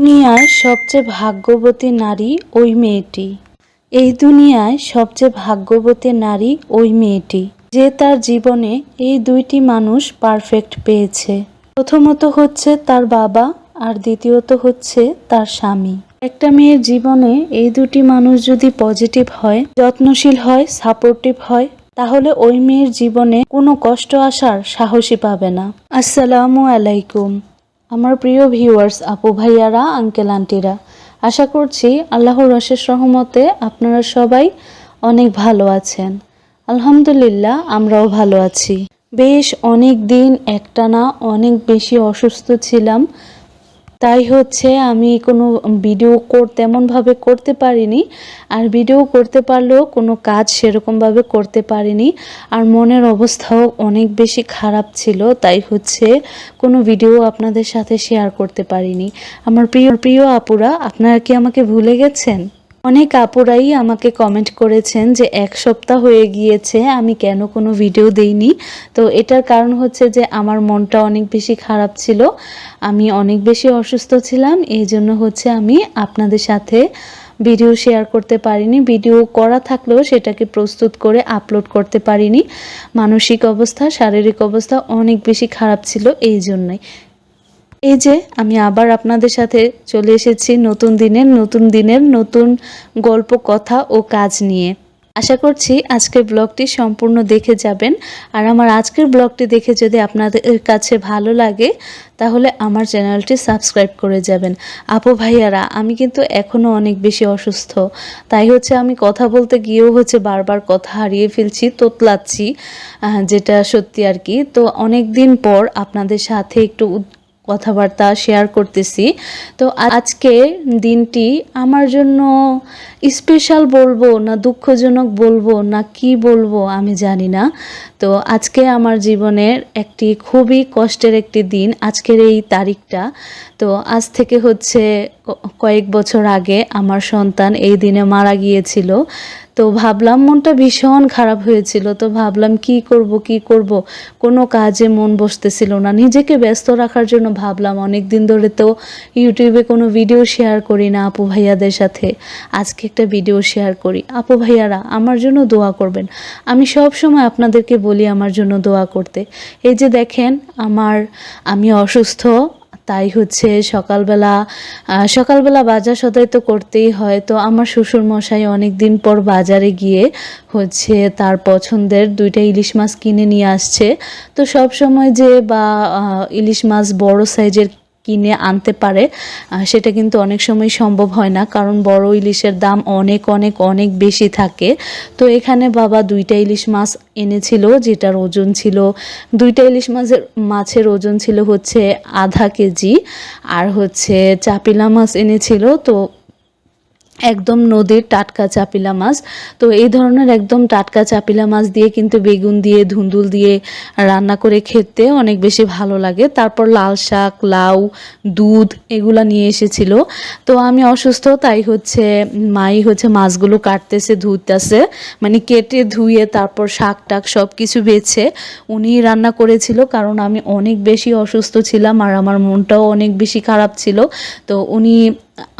দুনিয়ায় সবচেয়ে ভাগ্যবতী নারী ওই মেয়েটি। এই দুনিয়ায় সবচেয়ে ভাগ্যবতী নারী ওই মেয়েটি। যে তার জীবনে এই দুইটি মানুষ পারফেক্ট পেয়েছে। প্রথমত হচ্ছে তার বাবা আর দ্বিতীয়ত হচ্ছে তার স্বামী। একটা মেয়ের জীবনে এই দুটি মানুষ যদি পজিটিভ হয়, যত্নশীল হয় সাপোর্টিভ হয়, তাহলে ওই মেয়ের জীবনে কোনো কষ্ট আসার সাহসী পাবে না। আসসালামু আলাইকুম। আমার প্রিয় ভিউয়ার্স আপু ভাইয়ারা আঙ্কেল আন্টিরা আশা করছি আল্লাহর রসের রহমতে আপনারা সবাই অনেক ভালো আছেন। আলহামদুলিল্লাহ, আমরাও ভালো আছি। বেশ অনেক দিন একটানা অনেক বেশি অসুস্থ ছিলাম তাই হচ্ছে আমি কোনো ভিডিও কর, তেমনভাবে করতে পারিনি। আর ভিডিও করতে পারলেও কোনো কাজ সেরকমভাবে করতে পারিনি। আর মনের অবস্থাও অনেক বেশি খারাপ ছিল, তাই হচ্ছে কোনো ভিডিও আপনাদের সাথে শেয়ার করতে পারিনি। আমার প্রিয় প্রিয় আপুরা, আপনারা কি আমাকে ভুলে গেছেন? অনেক আপুরাই আমাকে কমেন্ট করেছেন যে এক সপ্তাহ হয়ে গিয়েছে, আমি কেন কোনো ভিডিও দেইনি। তো এটার কারণ হচ্ছে যে আমার মনটা অনেক বেশি খারাপ ছিল, আমি অনেক বেশি অসুস্থ ছিলাম, এই জন্য হচ্ছে আমি আপনাদের সাথে ভিডিও শেয়ার করতে পারিনি। ভিডিও করা থাকলেও সেটাকে প্রস্তুত করে আপলোড করতে পারিনি। মানসিক অবস্থা, শারীরিক অবস্থা অনেক বেশি খারাপ ছিল, এই জন্যই। এই যে আমি আবার আপনাদের সাথে চলে এসেছি নতুন দিনের নতুন দিনের, নতুন গল্প, কথা ও কাজ নিয়ে। আশা করছি আজকের ব্লগটি সম্পূর্ণ দেখে যাবেন। আর আমার আজকের ব্লগটি দেখে যদি আপনাদের কাছে ভালো লাগে, তাহলে আমার চ্যানেলটি সাবস্ক্রাইব করে যাবেন। আপু ভাইয়ারা, আমি কিন্তু এখনও অনেক বেশি অসুস্থ। তাই হচ্ছে আমি কথা বলতে গিয়েও হচ্ছে বারবার কথা হারিয়ে ফেলছি, তোতলাচ্ছি যেটা সত্যি আর কি। তো অনেক দিন পর আপনাদের সাথে একটু কথাবার্তা শেয়ার করতেছি। তো আজকে দিনটি আমার জন্য স্পেশাল বলব না দুঃখজনক বলব না কি বলব আমি জানি না। তো আজকে আমার জীবনের একটি খুবই কষ্টের একটি দিন আজকের এই তারিখটা। তো আজ থেকে হচ্ছে কয়েক বছর আগে আমার সন্তান এই দিনে মারা গিয়েছিল। তো ভাবলাম মনটা ভীষণ খারাপ হয়েছিল, তো ভাবলাম কি করব কি করব? কোনো কাজে মন বসতেছিল না। নিজেকে ব্যস্ত রাখার জন্য ভাবলাম অনেক দিন ধরে তো ইউটিউবে কোনো ভিডিও শেয়ার করি না আপু ভাইয়াদের সাথে। আজকে একটা ভিডিও শেয়ার করি। আপু ভাইয়ারা, আমার জন্য দোয়া করবেন। আমি সব সময় আপনাদেরকে বলি আমার জন্য দোয়া করতে। এই যে দেখেন, আমার, আমি অসুস্থ তাই হচ্ছে সকালবেলা সকালবেলা বাজার সদাই তো করতেই হয়। তো আমার শ্বশুর মশাই অনেক দিন পর বাজারে গিয়ে হচ্ছে তার পছন্দের দুইটা ইলিশ মাছ কিনে নিয়ে আসছে। তো সব সময় যে বা ইলিশ মাছ বড় সাইজের কিনে আনতে পারে সেটা কিন্তু অনেক সময় সম্ভব হয় না, কারণ বড় ইলিশের দাম অনেক অনেক অনেক বেশি থাকে। তো এখানে বাবা দুইটা ইলিশ মাছ এনেছিল, যেটার ওজন ছিল, দুইটা ইলিশ মাছের মাছের ওজন ছিল হচ্ছে আধা কেজি, আর হচ্ছে চাপিলা মাছ এনেছিল, তো একদম নদীর টাটকা চাপিলা মাছ। তো এই ধরনের একদম টাটকা চাপিলা মাছ দিয়ে কিন্তু বেগুন দিয়ে, ধুন্দুল দিয়ে রান্না করে খেতে অনেক বেশি ভালো লাগে। তারপর লাল শাক, লাউ, দুধ এগুলা নিয়ে এসেছিল। তো আমি অসুস্থ, তাই হচ্ছে মাই হচ্ছে মাছগুলো কাটতেছে, ধুইতেছে। মানে কেটে ধুয়ে তারপর শাক টাক সব কিছু বেছে উনি রান্না করেছিল কারণ আমি অনেক বেশি অসুস্থ ছিলাম আর আমার মনটাও অনেক বেশি খারাপ ছিল। তো উনি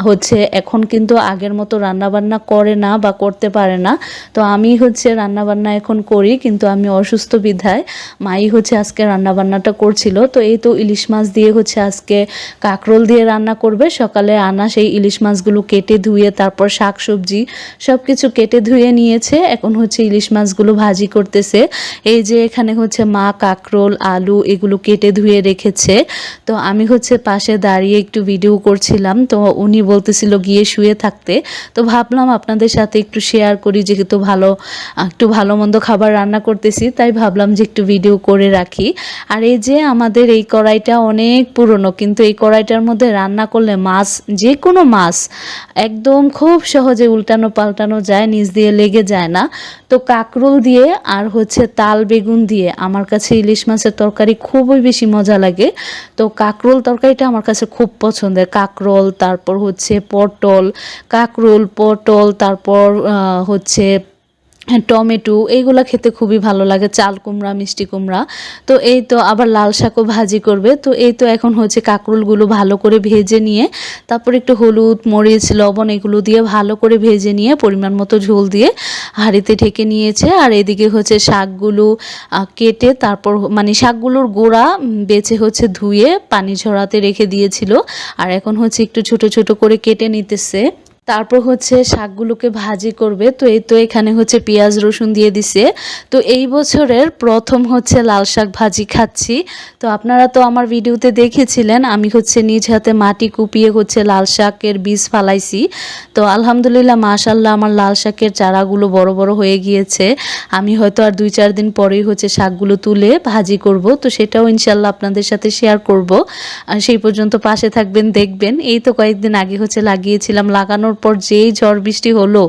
হচ্ছে এখন কিন্তু আগের মতো রান্না বান্না করে না বা করতে পারে না। তো আমি হচ্ছে রান্না বান্না এখন করি, কিন্তু আমি অসুস্থ বিধায় মাই হচ্ছে আজকে রান্না বান্নাটা করছিল। তো এই তো ইলিশ মাছ দিয়ে হচ্ছে আজকে কাঁকরোল দিয়ে রান্না করবে। সকালে আনা সেই ইলিশ মাছগুলো কেটে ধুয়ে তারপর শাক সবজি সব কিছু কেটে ধুয়ে নিয়েছে। এখন হচ্ছে ইলিশ মাছগুলো ভাজি করতেছে। এই যে এখানে হচ্ছে মা কাঁকরোল, আলু এগুলো কেটে ধুয়ে রেখেছে। তো আমি হচ্ছে পাশে দাঁড়িয়ে একটু ভিডিও করছিলাম। তো উনি বলতেছিল গিয়ে শুয়ে থাকতে। তো ভাবলাম আপনাদের সাথে একটু শেয়ার করি, যেহেতু ভালো, একটু ভালো মন্দ খাবার রান্না করতেছি, তাই ভাবলাম যে একটু ভিডিও করে রাখি। আর এই যে আমাদের এই কড়াইটা অনেক পুরনো, কিন্তু এই কড়াইটার মধ্যে রান্না করলে মাছ যে কোনো মাছ, একদম খুব সহজে উল্টানো পাল্টানো যায়, নিচ দিয়ে লেগে যায় না। তো কাকরোল দিয়ে আর হচ্ছে তাল বেগুন দিয়ে আমার কাছে ইলিশ মাছের তরকারি খুবই বেশি মজা লাগে। তো কাকরোল তরকারিটা আমার কাছে খুব পছন্দের। কাকরোল, তারপর হচ্ছে পটল কাকরোল পটল তারপর হচ্ছে টমেটো, এইগুলা খেতে খুবই ভালো লাগে, চাল কুমড়া, মিষ্টি কুমড়া। তো এই তো আবার লাল শাকও ভাজি করবে। তো এই তো এখন হচ্ছে কাঁকরোলগুলো ভালো করে ভেজে নিয়ে, তারপর একটু হলুদ, মরিচ, লবণ এগুলো দিয়ে ভালো করে ভেজে নিয়ে পরিমাণ মতো ঝোল দিয়ে হাঁড়িতে ঢেকে নিয়েছে। আর এদিকে হচ্ছে শাকগুলো কেটে তারপর মানে শাকগুলোর গোড়া বেছে হচ্ছে ধুয়ে পানি ঝরাতে রেখে দিয়েছিল। আর এখন হচ্ছে একটু ছোট ছোট করে কেটে নিতেছে। তারপর হচ্ছে শাকগুলোকে ভাজি করবে। তো এই তো এখানে হচ্ছে পেঁয়াজ, রসুন দিয়ে দিছে। তো এই বছরের প্রথম হচ্ছে লাল শাক ভাজি খাচ্ছি। তো আপনারা তো আমার ভিডিওতে দেখেছিলেন, আমি হচ্ছে নিজ হাতে মাটি কুপিয়ে হচ্ছে লাল শাকের বীজ ফালাইছি। তো আলহামদুলিল্লাহ মাশাল্লাহ আমার লাল শাকের চারাগুলো বড় বড় হয়ে গিয়েছে। আমি হয়তো আর দুই চার দিন পরেই হচ্ছে শাকগুলো তুলে ভাজি করব। তো সেটাও ইনশাল্লাহ আপনাদের সাথে শেয়ার করব। আর সেই পর্যন্ত পাশে থাকবেন, দেখবেন। এই তো কয়েকদিন আগে হচ্ছে লাগিয়েছিলাম, লাগানোর পর যেই ঝড় বৃষ্টি হলো,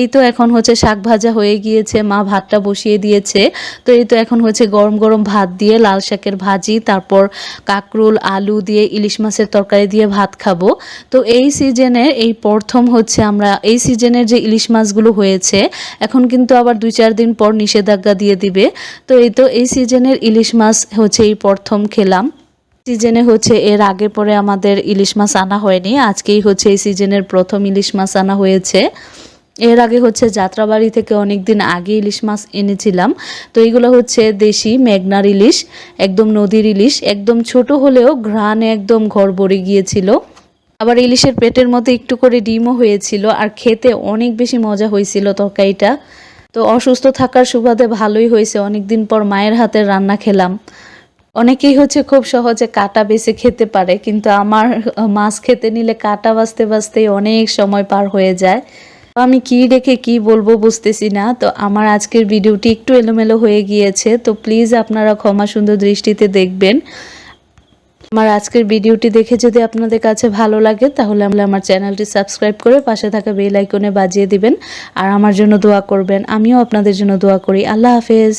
এই তো এখন হচ্ছে শাক ভাজা হয়ে গিয়েছে, মা ভাতটা বসিয়ে দিয়েছে। তো এই তো এখন হচ্ছে গরম গরম ভাত দিয়ে লাল শাকের ভাজি, তারপর কাকরুল, আলু দিয়ে ইলিশ মাছের তরকারি দিয়ে ভাত খাব। তো এই সিজনের এই প্রথম হচ্ছে আমরা, এই সিজনের যে ইলিশ মাছগুলো হয়েছে, এখন কিন্তু আবার দুই চার দিন পর নিষেধাজ্ঞা দিয়ে দিবে। তো এই তো এই সিজনের ইলিশ মাছ হচ্ছে এই প্রথম খেলাম। সিজনে হচ্ছে, এর আগে পরে আমাদের ইলিশ মাছ আনা হয়নি, আজকেই হচ্ছে এই সিজনের প্রথম ইলিশ মাছ আনা হয়েছে। এর আগে হচ্ছে যাত্রাবাড়ি থেকে অনেক দিন আগে ইলিশ মাছ এনেছিলাম। তো এইগুলো হচ্ছে দেশি মেঘনার ইলিশ, একদম নদীর ইলিশ, একদম ছোট হলেও ঘ্রাণে একদম ঘর ভরে গিয়েছিল। আবার ইলিশের পেটের মধ্যে একটু করে ডিমও হয়েছিল, আর খেতে অনেক বেশি মজা হয়েছিল তরকারিটা। তো অসুস্থ থাকার সুবাদে ভালোই হয়েছে, অনেকদিন পর মায়ের হাতের রান্না খেলাম। অনেকেই হচ্ছে খুব সহজে কাটা বেছে খেতে পারে, কিন্তু আমার মাছ খেতে নিলে কাটা বাঁচতে বাঁচতেই অনেক সময় পার হয়ে যায়। তো আমি কি রেখে কি বলব বুঝতেছি না, তো আমার আজকের ভিডিওটি একটু এলোমেলো হয়ে গিয়েছে, তো প্লিজ আপনারা ক্ষমা সুন্দর দৃষ্টিতে দেখবেন। আমার আজকের ভিডিওটি দেখে যদি আপনাদের কাছে ভালো লাগে, তাহলে আমরা আমার চ্যানেলটি সাবস্ক্রাইব করে পাশে থাকা বেল আইকনে বাজিয়ে দিবেন, আর আমার জন্য দোয়া করবেন। আমিও আপনাদের জন্য দোয়া করি। আল্লাহ হাফেজ।